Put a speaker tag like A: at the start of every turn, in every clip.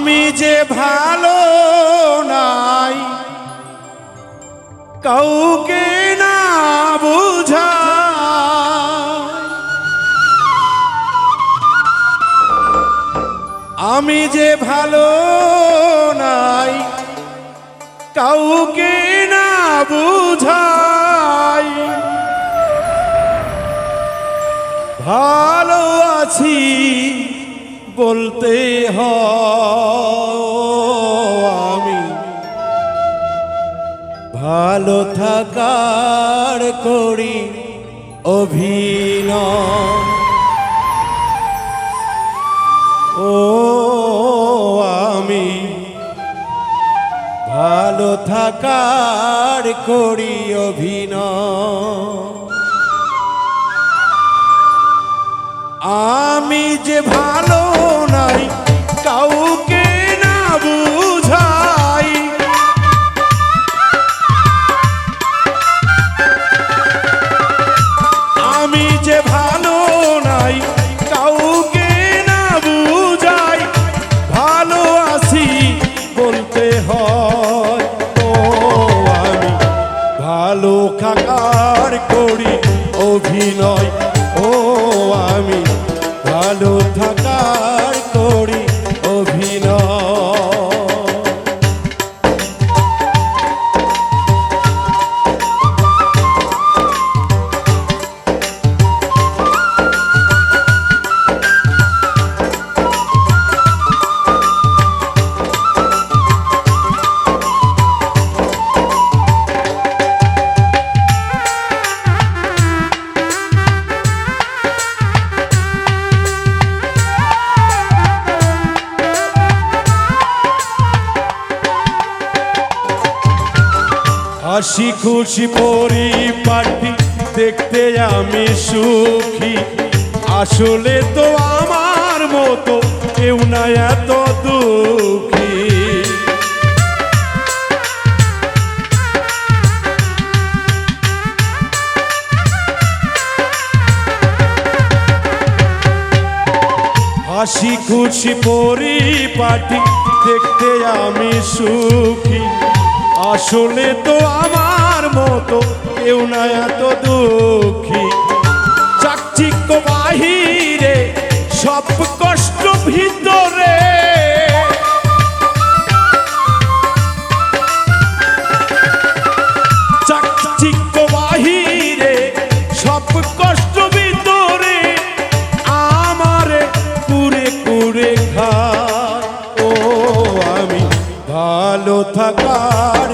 A: আমি যে ভালো নাই, কাউকে না বুঝা আমি যে ভালো নাই, কাউকে না বুঝাই। ভালো আছি বলতে হয়। আমি ভালো থাকার করি অভিনয়। ও আমি ভালো থাকার করি অভিনয়। আমি যে ভালো নাই কাউকে না বুঝাই হাসি খুশি পরিপাটি, দেখতে আমি সুখী। আসলে তো আমার মতো কেউ না এত দুঃখী। হাসি খুশি পরিপাটি, দেখতে আমি সুখী। আসলে তো আমার মতো কেউ না এত দুঃখী। চাকচিক্য বাহিরে সব কষ্ট ভিতরে ভালো থাকার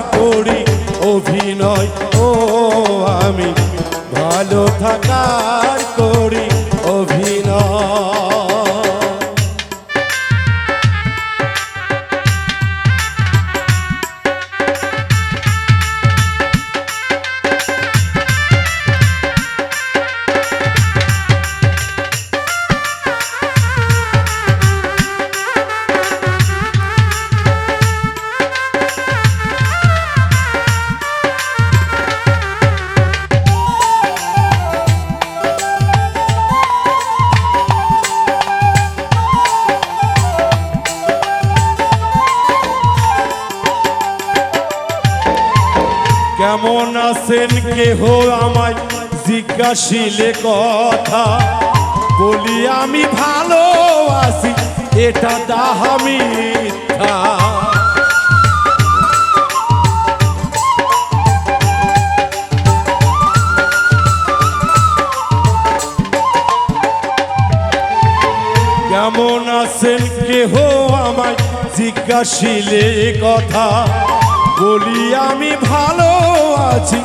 A: কেমন আছেন কেহ আমায় জিজ্ঞাসিলে কথা? বলি, আমি ভালো আছি, এটা দাহা কেমন আছেন কেহ আমায় জিজ্ঞাসিলে কথা? বলি, আমি ভালো আছি,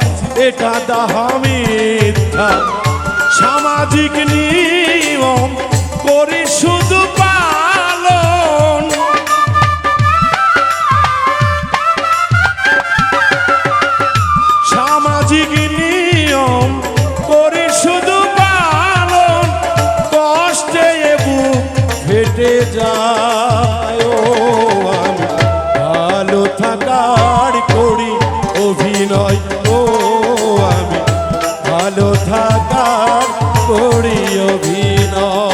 A: এটা দাহা সামাজিক নিয়ম করি শুধু পালন। সামাজিক নিয়ম করি শুধু পালন, কষ্টে বুক ফেটে যায়। অভিনয়।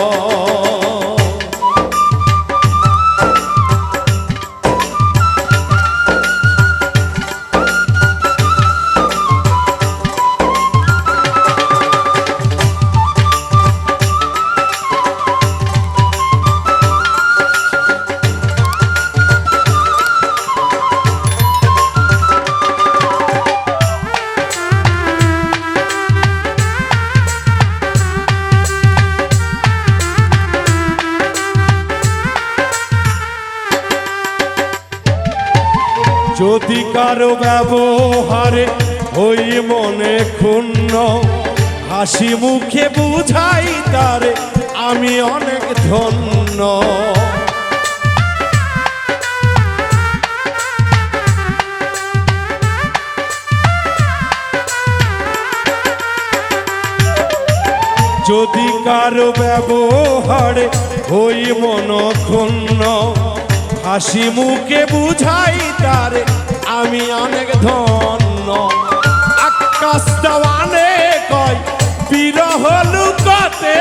A: যদি কারও ব্যবহারে ওই মনে ক্ষুণ্ণ, হাসি মুখে বুঝাই তারে, আমি অনেক ধন্য। যদি কারও ব্যবহারে ওই মন ক্ষুণ্ণ হাসি মুখে বুঝাই তারে আমি অনেক ধন্য। আকাশ দেওয়ানে কয় বিরহ লুকাতে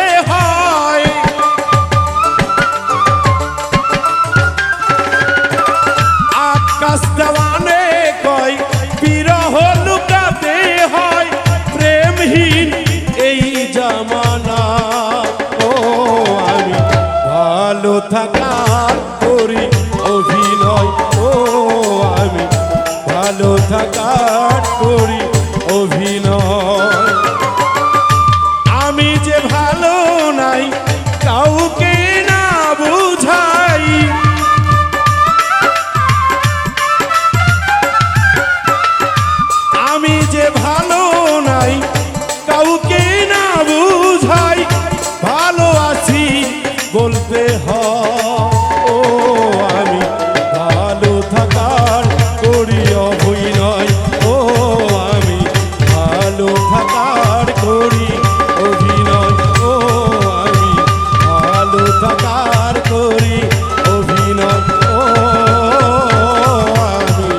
A: ভালো নাই, কাউকে না বুঝাই, ভালো আছি বলতে হয়। ও অভিনয় ও, আমি করি অভিনয় আমি ভালো থাকার করি অভিনয় ও, আমি